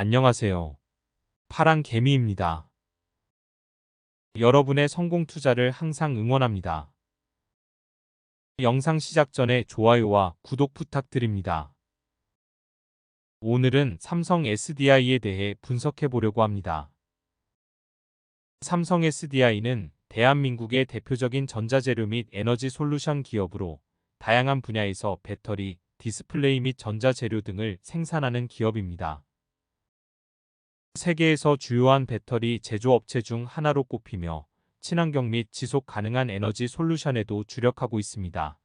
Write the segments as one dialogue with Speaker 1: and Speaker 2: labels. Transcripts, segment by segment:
Speaker 1: 안녕하세요. 파란 개미입니다. 여러분의 성공 투자를 항상 응원합니다. 영상 시작 전에 좋아요와 구독 부탁드립니다. 오늘은 삼성 SDI에 대해 분석해 보려고 합니다. 삼성 SDI는 대한민국의 대표적인 전자재료 및 에너지 솔루션 기업으로 다양한 분야에서 배터리, 디스플레이 및 전자재료 등을 생산하는 기업입니다. 세계에서 주요한 배터리 제조업체 중 하나로 꼽히며 친환경 및 지속 가능한 에너지 솔루션에도 주력하고 있습니다.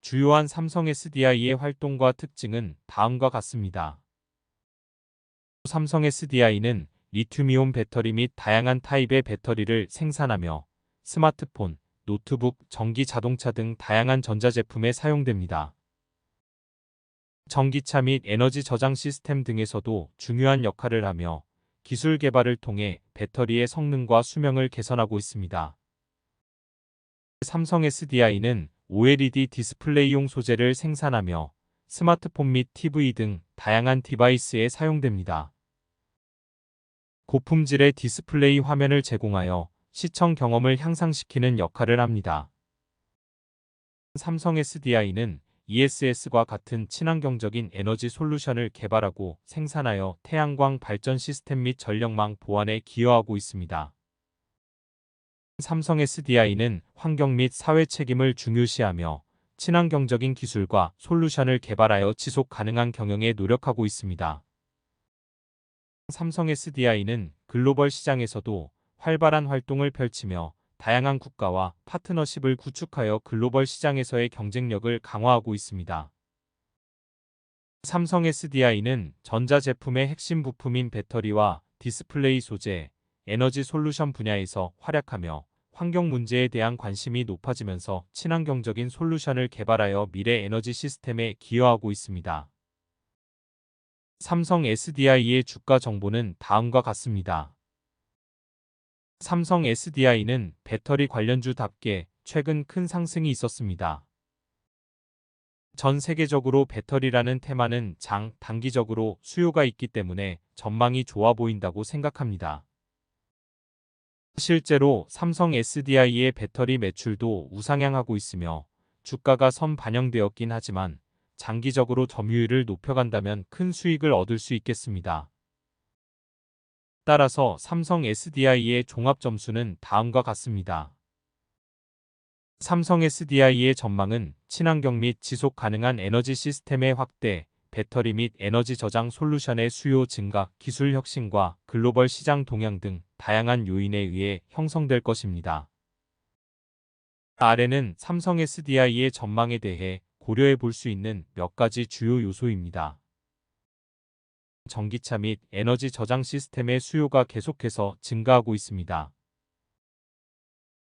Speaker 1: 주요한 삼성 SDI의 활동과 특징은 다음과 같습니다. 삼성 SDI는 리튬이온 배터리 및 다양한 타입의 배터리를 생산하며 스마트폰, 노트북, 전기 자동차 등 다양한 전자제품에 사용됩니다. 전기차 및 에너지 저장 시스템 등에서도 중요한 역할을 하며 기술 개발을 통해 배터리의 성능과 수명을 개선하고 있습니다. 삼성 SDI는 OLED 디스플레이용 소재를 생산하며 스마트폰 및 TV 등 다양한 디바이스에 사용됩니다. 고품질의 디스플레이 화면을 제공하여 시청 경험을 향상시키는 역할을 합니다. 삼성 SDI는 ESS과 같은 친환경적인 에너지 솔루션을 개발하고 생산하여 태양광 발전 시스템 및 전력망 보완에 기여하고 있습니다. 삼성 SDI는 환경 및 사회 책임을 중요시하며 친환경적인 기술과 솔루션을 개발하여 지속 가능한 경영에 노력하고 있습니다. 삼성 SDI는 글로벌 시장에서도 활발한 활동을 펼치며 다양한 국가와 파트너십을 구축하여 글로벌 시장에서의 경쟁력을 강화하고 있습니다. 삼성 SDI는 전자제품의 핵심 부품인 배터리와 디스플레이 소재, 에너지 솔루션 분야에서 활약하며 환경 문제에 대한 관심이 높아지면서 친환경적인 솔루션을 개발하여 미래 에너지 시스템에 기여하고 있습니다. 삼성 SDI의 주가 정보는 다음과 같습니다. 삼성 SDI는 배터리 관련주답게 최근 큰 상승이 있었습니다. 전 세계적으로 배터리라는 테마는 장, 단기적으로 수요가 있기 때문에 전망이 좋아 보인다고 생각합니다. 실제로 삼성 SDI의 배터리 매출도 우상향하고 있으며 주가가 선 반영되었긴 하지만 장기적으로 점유율을 높여간다면 큰 수익을 얻을 수 있겠습니다. 따라서 삼성 SDI의 종합 점수는 다음과 같습니다. 삼성 SDI의 전망은 친환경 및 지속 가능한 에너지 시스템의 확대, 배터리 및 에너지 저장 솔루션의 수요 증가, 기술 혁신과 글로벌 시장 동향 등 다양한 요인에 의해 형성될 것입니다. 아래는 삼성 SDI의 전망에 대해 고려해 볼 수 있는 몇 가지 주요 요소입니다. 전기차 및 에너지 저장 시스템의 수요가 계속해서 증가하고 있습니다.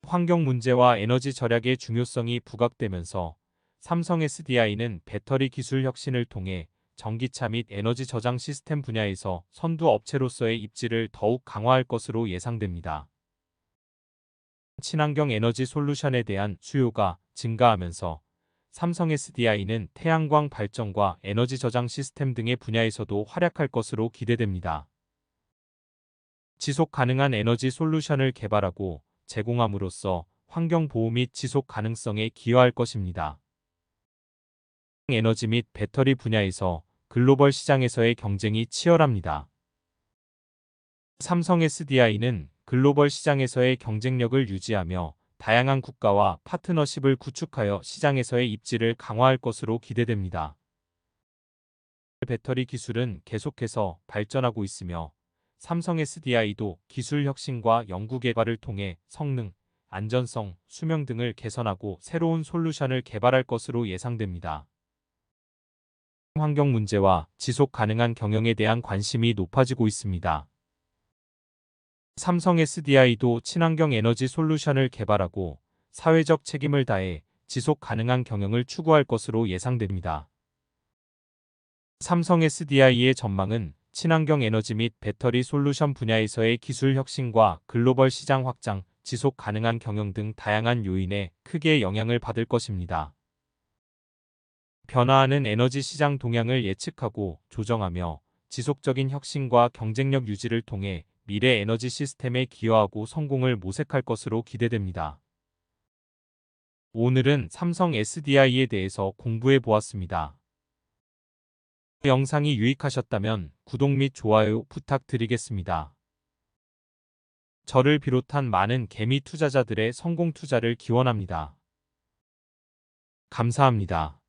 Speaker 1: 환경 문제와 에너지 절약의 중요성이 부각되면서 삼성 SDI는 배터리 기술 혁신을 통해 전기차 및 에너지 저장 시스템 분야에서 선두 업체로서의 입지를 더욱 강화할 것으로 예상됩니다. 친환경 에너지 솔루션에 대한 수요가 증가하면서 삼성 SDI는 태양광 발전과 에너지 저장 시스템 등의 분야에서도 활약할 것으로 기대됩니다. 지속 가능한 에너지 솔루션을 개발하고 제공함으로써 환경 보호 및 지속 가능성에 기여할 것입니다. 에너지 및 배터리 분야에서 글로벌 시장에서의 경쟁이 치열합니다. 삼성 SDI는 글로벌 시장에서의 경쟁력을 유지하며 다양한 국가와 파트너십을 구축하여 시장에서의 입지를 강화할 것으로 기대됩니다. 배터리 기술은 계속해서 발전하고 있으며 삼성 SDI도 기술 혁신과 연구 개발을 통해 성능, 안전성, 수명 등을 개선하고 새로운 솔루션을 개발할 것으로 예상됩니다. 환경 문제와 지속 가능한 경영에 대한 관심이 높아지고 있습니다. 삼성 SDI도 친환경 에너지 솔루션을 개발하고 사회적 책임을 다해 지속 가능한 경영을 추구할 것으로 예상됩니다. 삼성 SDI의 전망은 친환경 에너지 및 배터리 솔루션 분야에서의 기술 혁신과 글로벌 시장 확장, 지속 가능한 경영 등 다양한 요인에 크게 영향을 받을 것입니다. 변화하는 에너지 시장 동향을 예측하고 조정하며 지속적인 혁신과 경쟁력 유지를 통해 미래 에너지 시스템에 기여하고 성공을 모색할 것으로 기대됩니다. 오늘은 삼성 SDI에 대해서 공부해 보았습니다. 영상이 유익하셨다면 구독 및 좋아요 부탁드리겠습니다. 저를 비롯한 많은 개미 투자자들의 성공 투자를 기원합니다. 감사합니다.